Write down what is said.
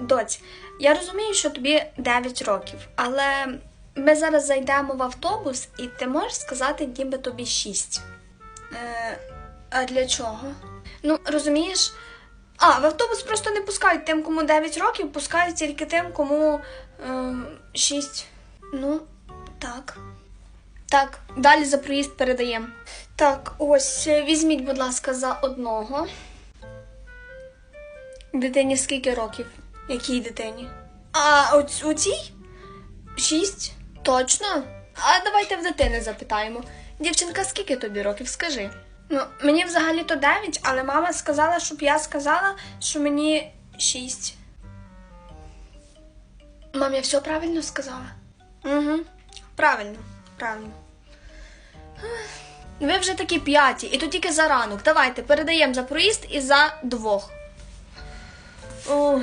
доць, я розумію, що тобі 9 років, але ми зараз зайдемо в автобус, і ти можеш сказати, ніби тобі 6. Е, а для чого? Ну, розумієш. А, в автобус просто не пускають тим, кому 9 років, пускають тільки тим, кому е, 6. Ну, так. Так, далі за проїзд передаємо. Так, ось візьміть, будь ласка, за одного. Дитині скільки років? Якій дитині? А оць- у цій? Шість? Точно? А давайте в дитини запитаємо. Дівчинка, скільки тобі років? Скажи. Ну, мені взагалі-то дев'ять, але мама сказала, щоб я сказала, що мені шість. Мам, я все правильно сказала? Угу. Правильно, правильно. Ви вже такі п'яті, і то тільки за ранок. Давайте передаємо за проїзд і за двох. Ох.